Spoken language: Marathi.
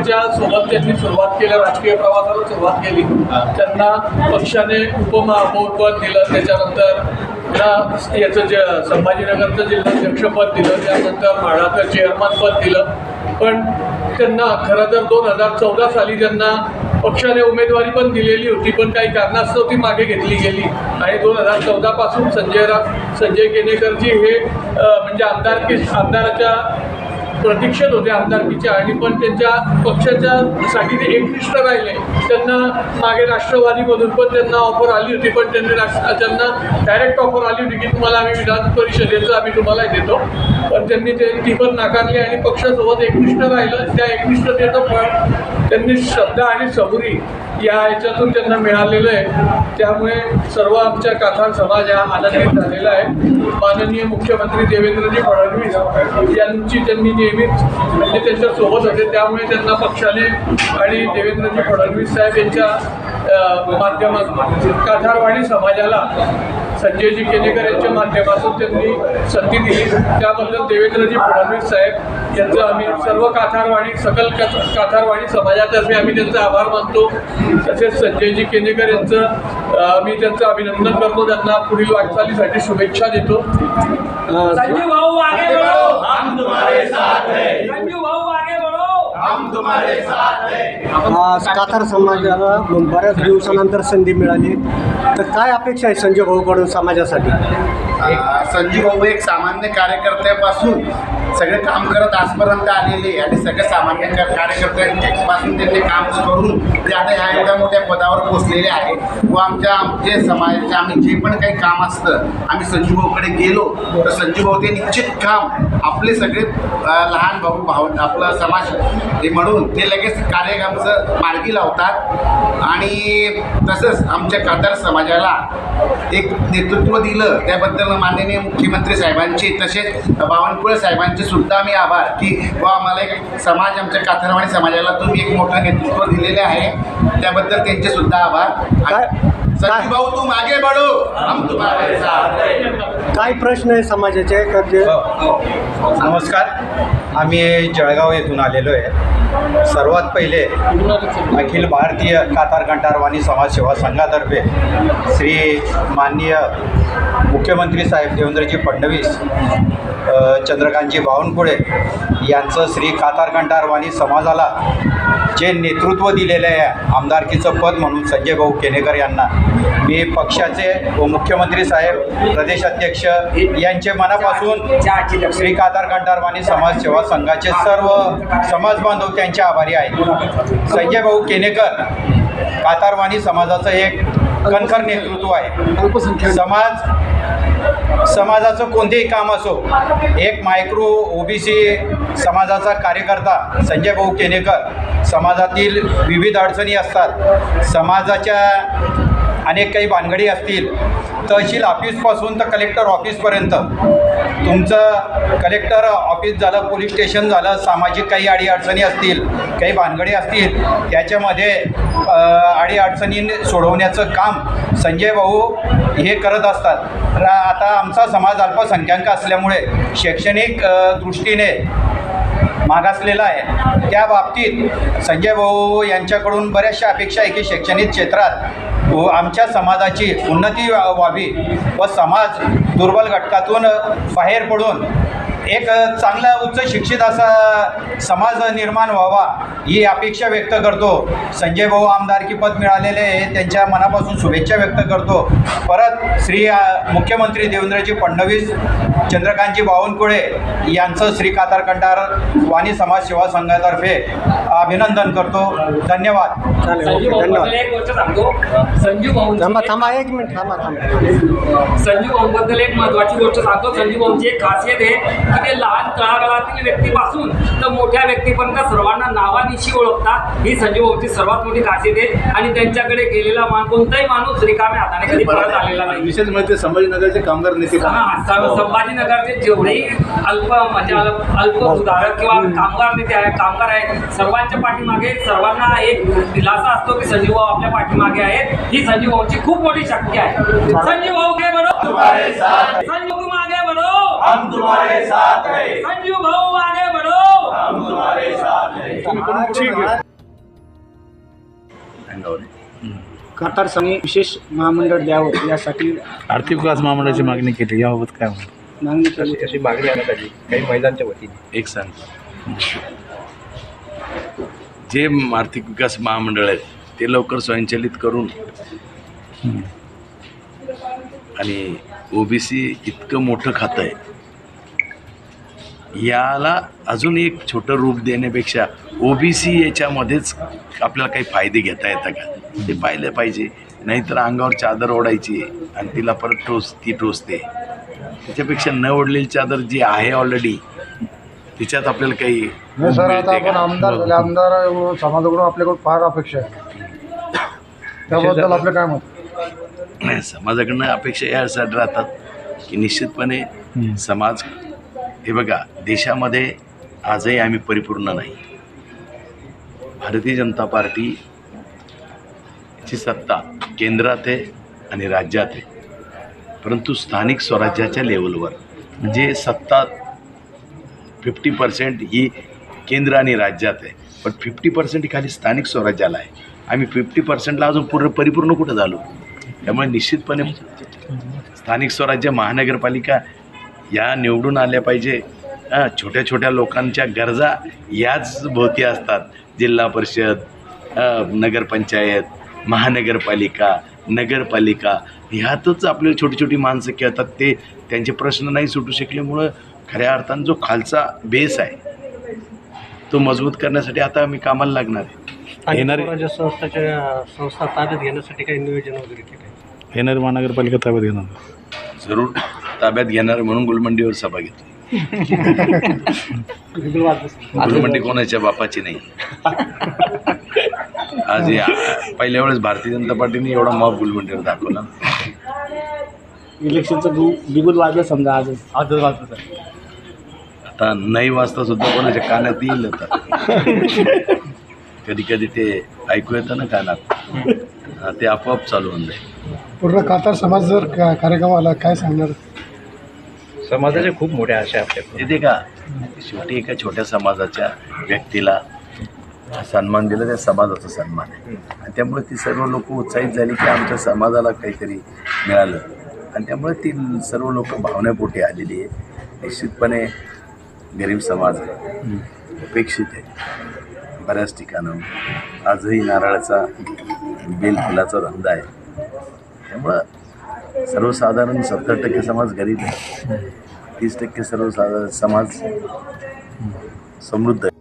त्यांनी सुरुवात केल्या राजकीय प्रवासाला सुरुवात केली. त्यांना पक्षाने उपमहापौरपद दिलं त्याच्यानंतर त्यांना याचं जे संभाजीनगरचं जिल्हाध्यक्षपद दिलं त्यानंतर म्हाडाचं चेअरमन पद दिलं. पण त्यांना खरं तर दोन हजार चौदा साली त्यांना पक्षाने उमेदवारी पण दिलेली होती पण काही कारणास्तव ती मागे घेतली गेली. आणि दोन हजार चौदापासून संजय रा संजय केनेकरजी हे म्हणजे आमदारकी आमदाराच्या प्रतीक्षेत होते आमदारकीच्या आणि पण त्यांच्या पक्षाच्या साठी ते एकनिष्ठ राहिले. त्यांना मागे राष्ट्रवादीमधून पण त्यांना ऑफर आली होती पण त्यांनी राष्ट्र त्यांना डायरेक्ट ऑफर आली होती की तुम्हाला आम्ही विधान परिषदेचं आम्ही तुम्हाला देतो. पण त्यांनी ते ती पण नाकारली आणि पक्षासोबत एकनिष्ठ राहिलं. त्या एकनिष्ठतेचं फळ त्यांनी श्रद्धा आणि सबुरी या ह्याच्यातून त्यांना मिळालेलं आहे. त्यामुळे सर्व आमच्या काथार समाज हा आनंदित झालेला आहे. माननीय मुख्यमंत्री देवेंद्रजी फडणवीस यांची त्यांनी नेहमीच म्हणजे त्यांच्यासोबत होते. त्यामुळे त्यांना पक्षाने आणि देवेंद्रजी फडणवीस साहेब यांच्या माध्यमातून काठारवाडी समाजाला संजयजी केनेकर यांच्या माध्यमातून त्यांनी संधी दिली. त्याबद्दल देवेंद्रजी फडणवीस साहेब यांचं आम्ही सर्व काठारवाडी सकल का- काठारवाडी समाजातर्फे आम्ही त्यांचा आभार मानतो. तसेच संजयजी केनेकर यांचं आम्ही त्यांचं अभिनंदन करतो. त्यांना पुढील वाटचालीसाठी शुभेच्छा देतो संजू भाऊ आगे बढ़ो हम तुम्हारे साथ हैं संजू भाऊ आगे बढ़ो हम तुम्हारे साथ हैं आज कातार समाजाला बऱ्याच दिवसानंतर संधी मिळाली. तर काय अपेक्षा आहे संजय भाऊकडून समाजासाठी? संजय संजीव भाऊ एक सामान्य कार्यकर्त्यापासून सगळे काम करत आजपर्यंत आलेले आणि सगळे सामान्य कार्यकर्त्यांपासून त्यांनी काम करून ते आता ह्या एवढ्या मोठ्या पदावर पोचलेले आहे. व आमच्या आमचे समाजाचे आम्ही जे पण काही काम असतं आम्ही संजीव भाऊकडे गेलो तर संजीव भाऊ ते निश्चित काम आपले सगळे लहान भाऊ भाऊ आपला समाज हे म्हणून ते लगेच कार्य आमचं मार्गी लावतात. आणि तसंच आमच्या कातार समाजाला एक नेतृत्व दिलं. त्याबद्दल माननीय मुख्यमंत्री साहेबांचे तसेच बावनकुळे साहेबांचे सुद्धा मी आभार की व आम्हाला एक समाज आमच्या काथरवाडी समाजाला तुम्ही एक मोठं नेतृत्व दिलेले आहे. त्याबद्दल त्यांचे सुद्धा आभार. भाऊ तुम आगे बढो. हम तुम्हारे साथ. हैं. काय प्रश्न आहे समाजाचे? का जे नमस्कार. आम्ही जळगाव येथून आलेलो आहे. सर्वात पहिले अखिल भारतीय कातार कंटारवाणी समाजसेवा संघातर्फे श्री माननीय मुख्यमंत्री साहेब देवेंद्रजी फडणवीस चंद्रकांतजी बावनकुळे यांचं श्री कातार कंटारवाणी समाजाला जे नेतृत्व दिलेलं आहे आमदारकीचं पद म्हणून संजय भाऊ केनेकर यांना. मी पक्षाचे व मुख्यमंत्री साहेब प्रदेशाध्यक्ष यांचे मनापासून श्री कातार कंटारवाणी समाज सेवा संघाचे सर्व समाज बांधव त्यांचे आभारी आहेत. संजय भाऊ केनेकर कातारवाणी समाजाचं एक कणखर नेतृत्व आहे. समाज समाजाचं कोणतेही काम असो एक मायक्रो ओबीसी समाजाचा कार्यकर्ता संजय भाऊ केनेकर समाजातील विविध अडचणी असतात. समाजाच्या अनेक काही भानगडी असतील तहसील ऑफिसपासून तर कलेक्टर ऑफिसपर्यंत तुमचं कलेक्टर ऑफिस झालं पोलीस स्टेशन झालं सामाजिक काही अडीअडचणी असतील काही भानगडी असतील त्याच्यामध्ये अडीअडचणी सोडवण्याचं काम संजय भाऊ हे करत असतात. आता आमचा समाज अल्पसंख्याक असल्यामुळे शैक्षणिक दृष्टीने मागासलेला आहे. त्या बाबतीत संजय भाऊ यांच्याकडून बऱ्याचशा अपेक्षा आहे की शैक्षणिक क्षेत्रात व आमच्या समाजाची उन्नती व्हा- व्हावी व समाज दुर्बल घटकातून बाहेर पडून एक चांगला उच्च शिक्षित असा समाज निर्माण व्हावा ही अपेक्षा व्यक्त करतो. संजय भाऊ आमदारकी पद मिळालेले आहे त्यांच्या मनापासून शुभेच्छा व्यक्त करतो. परत श्री मुख्यमंत्री देवेंद्रजी फडणवीस चंद्रकांतजी बावनकुळे यांचं श्री कातार कंटार वाणी समाज सेवा संघातर्फे अभिनंदन करतो. धन्यवाद. चालेल संजू ओके भाऊ एक गोष्ट सांगतो. संजू भाऊ थांबा थांबा एक मिनिट थांबा थांबा. संजू भाऊ बद्दल एक महत्वाची गोष्ट सांगतो. संजू भाऊची एक खासियत आहे ते लहान तळागाळातील व्यक्तीपासून तर मोठ्या व्यक्तीपर्यंत सर्वांना नावानिशी ओळखतात. ही संजू भाऊची सर्वात मोठी खासियत आहे. आणि त्यांच्याकडे गेलेला मान कोणताही माणूस रिकाम्या हाताने कधी परत आलेला नाही. विशेष म्हणजे संभाजीनगरचे कामगार नेते हा, संभाजीनगरचे जेवढेही अल्प म्हणजे अल्प सुधारक किंवा कामगार नेते आहे कामगार आहेत सर्वांच्या पाठीमागे सर्वांना एक दिलासा असतो की संजीव भाऊ आपल्या पाठीमागे आहेत. ही संजीव भाऊची खूप मोठी शक्ती आहे. संजीव भाऊ साथ हैं संजीव बढ़ो हम तुम्हारे साथ हैं। संजीव भाऊ आगे बढ़ो। हम तुम्हारे साथ हैं। ठीक आहे. कातार संघ विशेष महामंडळ द्यावं यासाठी आर्थिक विकास महामंडळाची मागणी केली याबाबत काय म्हणतो? मागणी केली. अशी मागणी आणत आली काही महिलांच्या वतीने. एक सांगतो जे आर्थिक विकास महामंडळ आहेत ते लवकर स्वयंचलित करून आणि ओबीसी इतकं मोठं खातं आहे याला अजून एक छोटं रूप देण्यापेक्षा ओबीसी याच्यामध्येच आपल्याला काही फायदे घेता येतात का? ते पाहिलं पाहिजे. नाहीतर अंगावर चादर ओढायची आणि तिला परत टोच ती टोचते. त्याच्यापेक्षा न ओढलेली चादर जी आहे ऑलरेडी तिच्यात आपल्याला काही नाही सर आता आपण का? आमदार झाले. आमदार समाजाकडून आपल्याकडून फार अपेक्षा आहे. त्याबद्दल आपलं काय मत? नाही, समाजाकडनं अपेक्षा यासाठी राहतात की निश्चितपणे समाज हे बघा देशामध्ये आजही आम्ही परिपूर्ण नाही. भारतीय जनता पार्टी ची सत्ता केंद्रात आहे आणि राज्यात आहे. परंतु स्थानिक स्वराज्याच्या लेवलवर म्हणजे सत्ता फिफ्टी पर्सेंट ही केंद्र आणि राज्यात आहे. पण फिफ्टी पर्सेंट ही खाली स्थानिक स्वराज्याला आहे. आम्ही फिफ्टी पर्सेंटला अजून पूर्ण परिपूर्ण कुठं झालो? त्यामुळे निश्चितपणे स्थानिक स्वराज्य महानगरपालिका या निवडून आल्या पाहिजे. हां, छोट्या छोट्या लोकांच्या गरजा याच भोवती असतात. जिल्हा परिषद नगरपंचायत महानगरपालिका नगरपालिका ह्यातच आपले छोटी छोटी माणसं खेळतात. ते त्यांचे प्रश्न नाही सुटू शकल्यामुळं खऱ्या अर्थानं जो खालचा बेस आहे तो मजबूत करण्यासाठी आता आम्ही कामाला लागणार आहे. येणारे संस्थाच्या संस्था ताब्यात घेण्यासाठी काही नियोजन वगैरे येणारी महानगरपालिका ताब्यात घेणार. जरूर. ताब्यात घेणार म्हणून गुलमंडीवर सभा घेतो गुलमंडी कोणाच्या बापाची नाही. आज या पहिल्या वेळेस भारतीय जनता पार्टीने एवढा मॉब गुलमंडीवर दाखवला. इलेक्शनचं बिगुल वाजलं समजा आज. आजच वाजलं सर आता नाही वाजता सुद्धा कोणाच्या कानात येईल आता. कधी कधी ते ऐकू येतं ना कानात. ते आपोआप चालू होऊन जाईल. पूर्ण कातार समाज जर का- कार्यक्रम आला काय सांगणार? समाजाच्या खूप मोठ्या आशा येते का? शेवटी एका छोट्या समाजाच्या व्यक्तीला सन्मान दिला त्या समाजाचा सन्मान आहे. आणि त्यामुळे ती सर्व लोक उत्साहित झाली की आमच्या समाजाला काहीतरी मिळालं. आणि त्यामुळे ती सर्व लोक भावनेपोटी आलेली आहे. निश्चितपणे गरीब समाज आहे. अपेक्षित आहे. बऱ्याच ठिकाणं आजही नारळाचा बेल फुलाचा धंदा आहे. त्यामुळं सर्वसाधारण सत्तर टक्के समाज गरीब आहे. तीस टक्के सर्वसाधारण समाज समृद्ध आहे.